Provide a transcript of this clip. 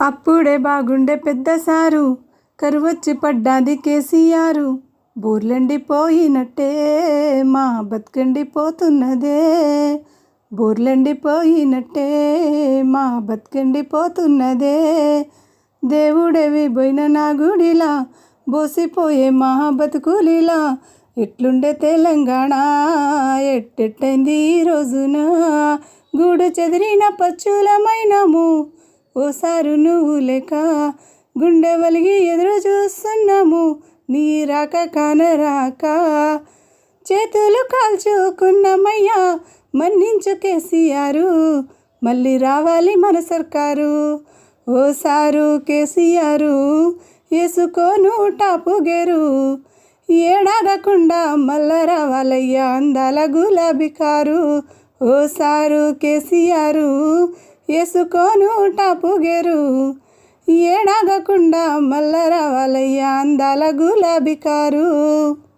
అప్పుడే బాగుండే పెద్ద సారు. కరువొచ్చి పడ్డాది కేసీఆర్. బోర్లండిపోయినట్టే మా బతుకండిపోతున్నదే బోర్లండిపోయినట్టే మా బతుకండిపోతున్నదే దేవుడేవి పోయిన నా గుడిలా బోసిపోయే మా బతుకులిలా. ఎట్లుండే తెలంగాణ ఎట్టెట్టయింది ఈ రోజున. గూడు చెదిరిన పచ్చులమైనము ఓసారు నువ్వు లేక గుండె వలిగి ఎదురు చూస్తున్నాము నీ రాక కానరాక చేతులు కాల్చుకున్నామయ్యా మన్నించు కేసీఆర్ మళ్ళీ రావాలి మన సర్కారు. ఓసారు కేసీఆర్ వేసుకోను టాపు గేరు ఏడాగకుండా మళ్ళా రావాలయ్యా అందాల గులాబీ కారు. ఓసారు కేసీఆర్ వేసుకోను టాపు గేరు. ఏడాగకుండా మల్ల రావాలయ్యా అందాల గులాబీ కారు.